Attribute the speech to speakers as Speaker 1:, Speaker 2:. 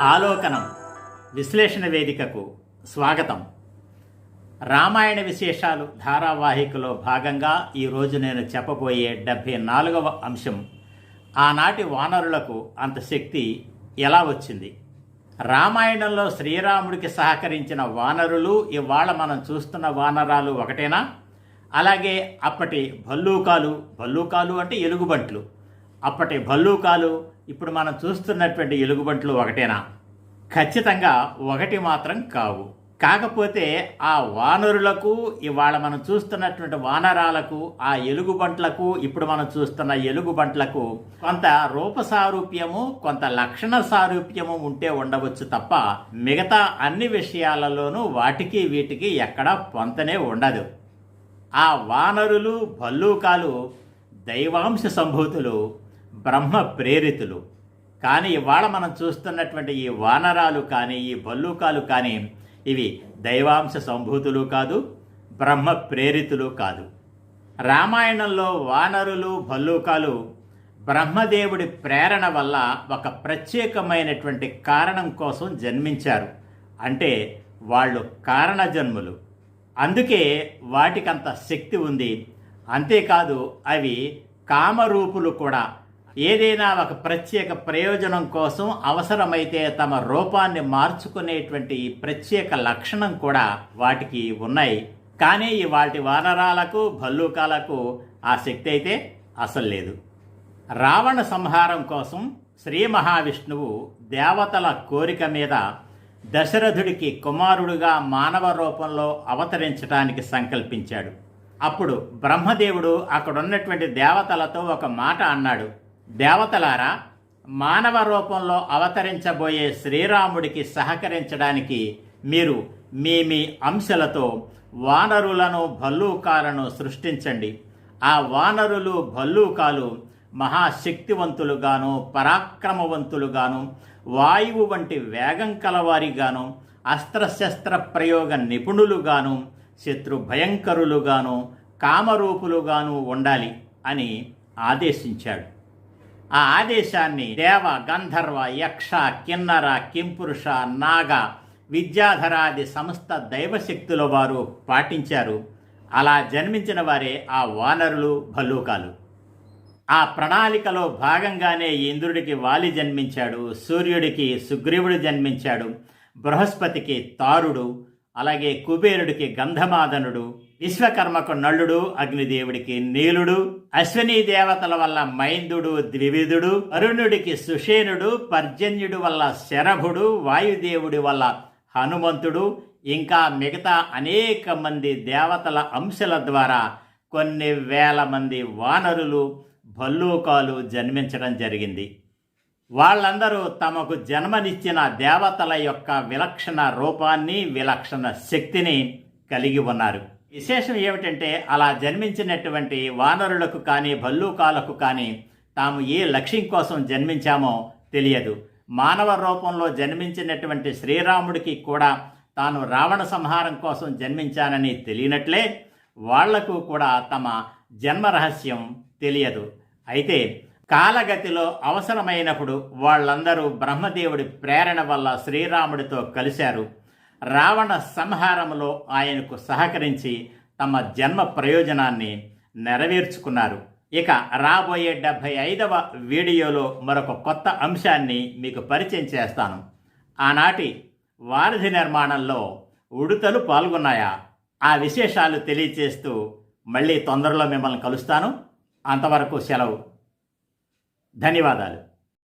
Speaker 1: ఆలోకనం విశ్లేషణ వేదికకు స్వాగతం. రామాయణ విశేషాలు ధారావాహికలో భాగంగా ఈరోజు నేను చెప్పబోయే డెబ్భై నాలుగవ అంశం ఆనాటి వానరులకు అంత శక్తి ఎలా వచ్చింది? రామాయణంలో శ్రీరాముడికి సహకరించిన వానరులు ఇవాళ మనం చూస్తున్న వానరాలు ఒకటేనా? అలాగే అప్పటి భల్లూకాలు భల్లూకాలు అంటే ఎలుగుబంట్లు అప్పటి భల్లూకాలు ఇప్పుడు మనం చూస్తున్నటువంటి ఎలుగుబంట్లు ఒకటేనా? ఖచ్చితంగా ఒకటి మాత్రం కావు. కాకపోతే ఆ వానరులకు ఇవాళ మనం చూస్తున్నటువంటి వానరాలకు ఆ ఎలుగుబంట్లకు ఇప్పుడు మనం చూస్తున్న ఎలుగుబంట్లకు కొంత రూప సారూప్యము కొంత లక్షణ సారూప్యము ఉంటే ఉండవచ్చు తప్ప మిగతా అన్ని విషయాలలోనూ వాటికి వీటికి ఎక్కడా పొంతనే ఉండదు. ఆ వానరులు భల్లూకాలు దైవాంశ సంభూతులు బ్రహ్మ ప్రేరితులు. కానీ ఇవాళ మనం చూస్తున్నటువంటి ఈ వానరాలు కానీ ఈ భల్లూకాలు కానీ ఇవి దైవాంశ సంభూతులు కాదు బ్రహ్మ ప్రేరితులు కాదు. రామాయణంలో వానరులు భల్లూకాలు బ్రహ్మదేవుడి ప్రేరణ వల్ల ఒక ప్రత్యేకమైనటువంటి కారణం కోసం జన్మించారు. అంటే వాళ్ళు కారణ జన్ములు. అందుకే వాటికంత శక్తి ఉంది. అంతేకాదు అవి కామరూపులు కూడా. ఏదైనా ఒక ప్రత్యేక ప్రయోజనం కోసం అవసరమైతే తమ రూపాన్ని మార్చుకునేటువంటి ఈ ప్రత్యేక లక్షణం కూడా వాటికి ఉన్నాయి. కానీ వాటి వానరాలకు భల్లూకాలకు ఆ శక్తి అయితే అసలు లేదు. రావణ సంహారం కోసం శ్రీ మహావిష్ణువు దేవతల కోరిక మీద దశరథుడికి కుమారుడుగా మానవ రూపంలో అవతరించడానికి సంకల్పించాడు. అప్పుడు బ్రహ్మదేవుడు అక్కడున్నటువంటి దేవతలతో ఒక మాట అన్నాడు. దేవతలారా మానవ రూపంలో అవతరించబోయే శ్రీరాముడికి సహకరించడానికి మీరు మీ మీ అంశలతో వానరులను భల్లూకాలను సృష్టించండి. ఆ వానరులు భల్లూకాలు మహాశక్తివంతులుగాను పరాక్రమవంతులుగాను వాయువు వంటి వేగం కలవారిగాను అస్త్రశస్త్ర ప్రయోగ నిపుణులుగాను శత్రు భయంకరులుగాను కామరూపులుగాను ఉండాలి అని ఆదేశించాడు. ఆ ఆదేశాన్ని దేవ గంధర్వ యక్ష కిన్నర కింపురుష నాగ విద్యాధరాది సమస్త దైవశక్తుల వారు పాటించారు. అలా జన్మించిన వారే ఆ వానరులు భల్లూకాలు. ఆ ప్రణాళికలో భాగంగానే ఇంద్రుడికి వాలి జన్మించాడు సూర్యుడికి సుగ్రీవుడు జన్మించాడు బృహస్పతికి తారుడు అలాగే కుబేరుడికి గంధమాదనుడు విశ్వకర్మకు నళ్ళుడు అగ్నిదేవుడికి నీలుడు అశ్విని దేవతల వల్ల మైందుడు ద్వివిధుడు అరుణుడికి సుషేనుడు పర్జన్యుడు వల్ల శరభుడు వాయుదేవుడి వల్ల హనుమంతుడు ఇంకా మిగతా అనేక మంది దేవతల అంశల ద్వారా కొన్ని వేల మంది వానరులు భల్లూకాలు జన్మించడం జరిగింది. వాళ్ళందరూ తమకు జన్మనిచ్చిన దేవతల యొక్క విలక్షణ రూపాన్ని విలక్షణ శక్తిని కలిగి ఉన్నారు. విశేషం ఏమిటంటే అలా జన్మించినటువంటి వానరులకు కానీ భల్లూకాలకు కానీ తాము ఏ లక్ష్యం కోసం జన్మించామో తెలియదు. మానవ రూపంలో జన్మించినటువంటి శ్రీరాముడికి కూడా తాను రావణ సంహారం కోసం జన్మించానని తెలియనట్లే వాళ్ళకు కూడా తమ జన్మ రహస్యం తెలియదు. అయితే కాలగతిలో అవసరమైనప్పుడు వాళ్ళందరూ బ్రహ్మదేవుడి ప్రేరణ వల్ల శ్రీరాముడితో కలిశారు. రావణ సంహారంలో ఆయనకు సహకరించి తమ జన్మ ప్రయోజనాన్ని నెరవేర్చుకున్నారు. ఇక రాబోయే డెబ్భై ఐదవ వీడియోలో మరొక కొత్త అంశాన్ని మీకు పరిచయం చేస్తాను. ఆనాటి వారధి నిర్మాణంలో ఉడుతలు పాల్గొన్నాయా? ఆ విశేషాలు తెలియచేస్తూ మళ్ళీ తొందరలో మిమ్మల్ని కలుస్తాను. అంతవరకు సెలవు. ధన్యవాదాలు.